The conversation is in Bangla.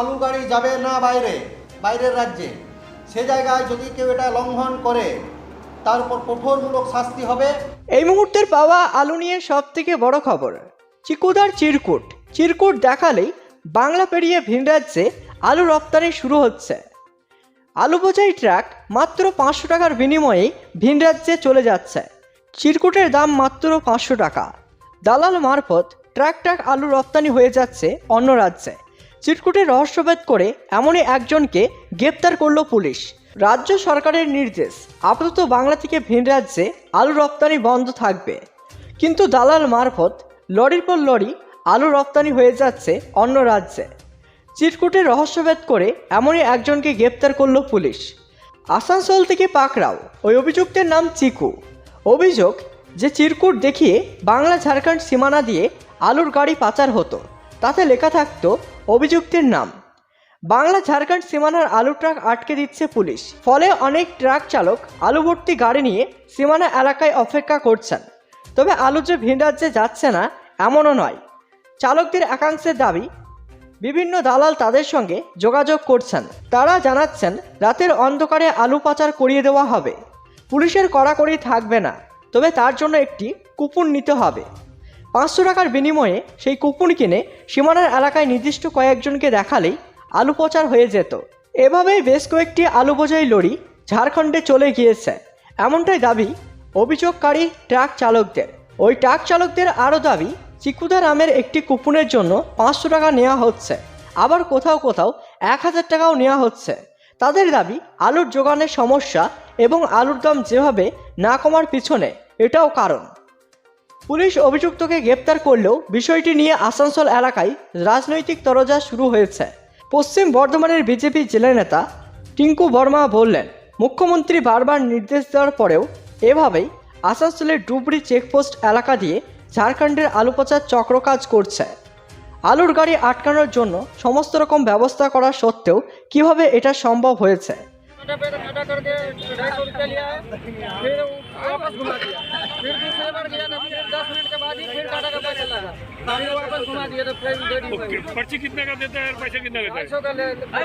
আলু গাড়ি যাবে না বাইরে, বাইরের রাজ্যে। সে জায়গায় যদি কেউ এটা লঙ্ঘন করে, তার উপর কঠোরমূলক শাস্তি হবে। এই মুহূর্তের পাওয়া আলু নিয়ে সব থেকে বড় খবর, চিকুদার চিরকুট। চিরকুট দেখালেই বাংলা পেরিয়ে ভিন রাজ্যে আলু রপ্তানি শুরু হচ্ছে। আলু বোঝাই ট্রাক মাত্র পাঁচশো টাকার বিনিময়েই ভিন রাজ্যে চলে যাচ্ছে। চিরকুটের দাম মাত্র পাঁচশো টাকা। দালাল মারফত ট্রাক ট্রাক আলু রপ্তানি হয়ে যাচ্ছে অন্য রাজ্যে। চিরকুটের রহস্যভেদ করে এমনই একজনকে গ্রেপ্তার করল পুলিশ। রাজ্য সরকারের নির্দেশ, আপাতত বাংলা থেকে ভিন রাজ্যে আলু রপ্তানি বন্ধ থাকবে। কিন্তু দালাল মারফত লরির পর লরি আলু রপ্তানি হয়ে যাচ্ছে অন্য রাজ্যে। চিরকুটের রহস্যভেদ করে এমনই একজনকে গ্রেপ্তার করল পুলিশ। আসানসোল থেকে পাকড়াও, ওই অভিযুক্তের নাম চিকু। অভিযোগ যে চিরকুট দেখিয়ে বাংলা ঝাড়খণ্ড সীমানা দিয়ে আলুর গাড়ি পাচার হতো। তাতে লেখা থাকতো অভিযুক্তের নাম। বাংলা ঝাড়খণ্ড সীমানার আলু ট্রাক আটকে দিচ্ছে পুলিশ। ফলে অনেক ট্রাক চালক আলু ভর্তি গাড়ি নিয়ে সীমানা এলাকায় অপেক্ষা করছেন। তবে আলু যে ভিন রাজ্যে যাচ্ছে না, এমনও নয়। চালকদের একাংশের দাবি, বিভিন্ন দালাল তাদের সঙ্গে যোগাযোগ করছেন। তারা জানাচ্ছেন, রাতের অন্ধকারে আলু পাচার করিয়ে দেওয়া হবে। পুলিশের কড়াকড়ি থাকবে না, তবে তার জন্য একটি কুপন নিতে হবে। পাঁচশো টাকার বিনিময়ে সেই কুপন কিনে সীমানার এলাকায় নির্দিষ্ট কয়েকজনকে দেখালেই আলু পচার হয়ে যেত। এভাবেই বেশ কয়েকটি আলু বোঝাই লরি ঝাড়খণ্ডে চলে গিয়েছে। এমনটাই দাবি অভিযোগকারী ট্রাক চালকদের। ওই ট্রাক চালকদের আরও দাবি, চিকুদা নামের একটি কুপনের জন্য পাঁচশো টাকা নেওয়া হচ্ছে। আবার কোথাও কোথাও এক হাজার টাকাও নেওয়া হচ্ছে। তাদের দাবি, আলুর যোগানের সমস্যা এবং আলুর দাম যেভাবে না কমার পিছনে, এটাও কারণ। পুলিশ অভিযুক্তকে গ্রেপ্তার করলেও বিষয়টি নিয়ে আসানসোল এলাকায় রাজনৈতিক তরজা শুরু হয়েছে। পশ্চিম বর্ধমানের বিজেপি জেলা নেতা টিঙ্কু বর্মা বললেন, মুখ্যমন্ত্রী বারবার নির্দেশ দেওয়ার পরেও এভাবেই আসানসোলের ডুবরি চেকপোস্ট এলাকা দিয়ে ঝাড়খণ্ডের আলু পাচার চক্র কাজ করছে। আলুর গাড়ি আটকানোর জন্য সমস্ত রকম ব্যবস্থা করা সত্ত্বেও কীভাবে এটা সম্ভব হয়েছে? काटा पे काटा करके ढाई सौ रुपया लिया है फिर वापस घुमा दिया। फिर दूसरे बार गया ना फिर दस मिनट के बाद ही फिर काटा का पैसा लगा। वापस घुमा दिया तो फिर पर्ची कितने का देता है पैसे कितने का देता है?